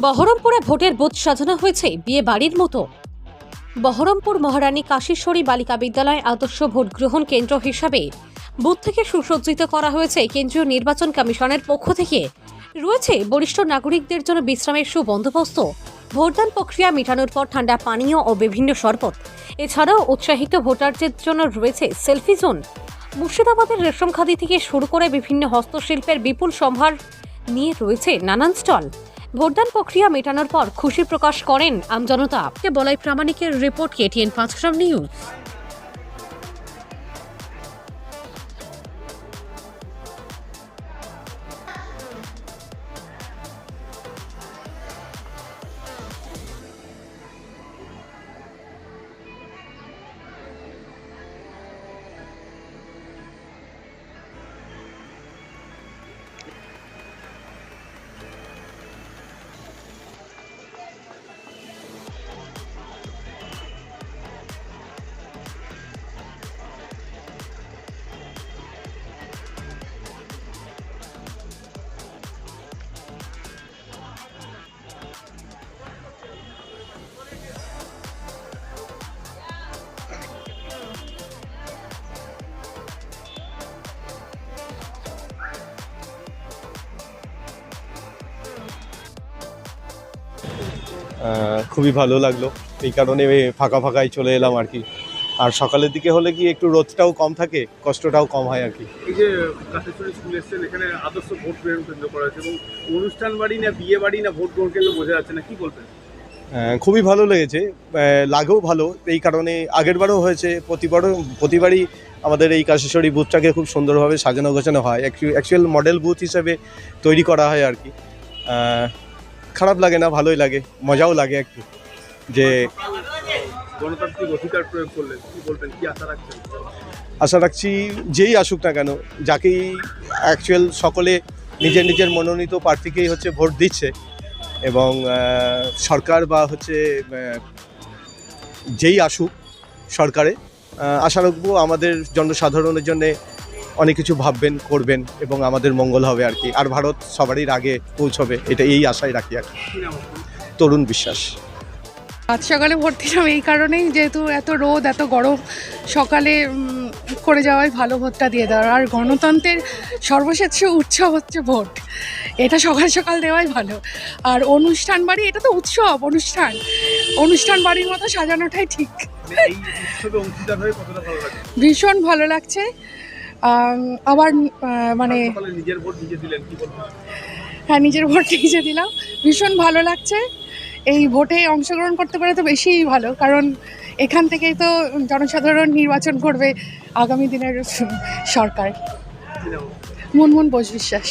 বহরমপুরে ভোটের বুথ সাজানো হয়েছে বিয়ে বাড়ির মতো। বহরমপুর মহারানী কাশীশ্বরী বালিকা বিদ্যালয় আদর্শ ভোট গ্রহণ কেন্দ্র হিসাবে বুথ থেকে সুসজ্জিত করা হয়েছে কেন্দ্রীয় নির্বাচন কমিশনের পক্ষ থেকে। রয়েছে বরিষ্ঠ নাগরিকদের জন্য বিশ্রামের সুবন্দোবস্ত, ভোটদান প্রক্রিয়া মেটানোর পর ঠান্ডা পানীয় ও বিভিন্ন শরবত। এছাড়াও উৎসাহিত ভোটারদের জন্য রয়েছে সেলফি জোন। মুর্শিদাবাদের রেশম খাদি থেকে শুরু করে বিভিন্ন হস্তশিল্পের বিপুল সম্ভার নিয়ে রয়েছে নানান স্টল। ভোটদান প্রক্রিয়া মেটানোর পর খুশি প্রকাশ করেন আমজনতা। বলাই প্রামাণিকের রিপোর্ট কেটিএন পাঁচগ্রাম নিউজ। খুবই ভালো লাগল। এই কারণে ফাঁকা ফাঁকায় চলে এলাম আর কি। আর সকালের দিকে হলে কি একটু রোদটাও কম থাকে কষ্টটাও কম হয় আর কি। এই যে কাছেশ্বরী স্কুল এসছেন এখানে আদর্শ ভোট গ্রহণ কেন্দ্র করা হয়েছে এবং অনুষ্ঠান বাড়ি না বিয়ে বাড়ি না ভোট গ্রহণ কেন্দ্র বোঝা যাচ্ছে না কি বলবেন? খুবই ভালো লেগেছে। লাগেও ভালো। এই কারণে আগেরবারও হয়েছে প্রতিবারও প্রতিবারই আমাদের এই কাশেশ্বরী বুথটাকে খুব সুন্দরভাবে সাজানো গোছানো হয়। অ্যাকচুয়াল মডেল বুথ হিসেবে তৈরি করা হয় আর কি। খারাপ লাগে না ভালোই লাগে মজাও লাগে একটু। যে গণতান্ত্রিক অধিকার প্রয়োগ করলেন কি বলবেন কি আশা রাখছেন? আশা রাখছি যেই আসুক না কেন যাকেই অ্যাকচুয়াল সকলে নিজের নিজের মনোনীত প্রার্থীকেই হচ্ছে ভোট দিচ্ছে এবং সরকার বা হচ্ছে যেই আসুক সরকারে আশা রাখব আমাদের জনসাধারণের জন্য অনেক কিছু ভাববেন করবেন এবং আমাদের মঙ্গল হবে আর কি। আর ভারত সবারই আগে পৌঁছবে এটা এই আশাই রাখি আর? তরুণ বিশ্বাস। আজ সকালে ভর্তি দিলাম এই কারণেই যেহেতু এত রোদ এত গরম সকালে করে যাওয়াই ভালো ভোটটা দিয়ে দেওয়ার। আর গণতন্ত্রের সর্বশেষ উৎসব হচ্ছে ভোট। এটা সকাল সকাল দেওয়াই ভালো। আর অনুষ্ঠান বাড়ি এটা তো উৎসব অনুষ্ঠান। অনুষ্ঠান বাড়ির মতো সাজানোটাই ঠিক। মানে হয়ে ভীষণ ভালো লাগছে। আবার মানে হ্যাঁ নিজের ভোট নিজে দিলাম। ভীষণ ভালো লাগছে। এই ভোটে অংশগ্রহণ করতে পারে তো বেশিই ভালো কারণ এখান থেকেই তো জনসাধারণ নির্বাচন করবে আগামী দিনের সরকার। মুনমুন বোস বিশ্বাস।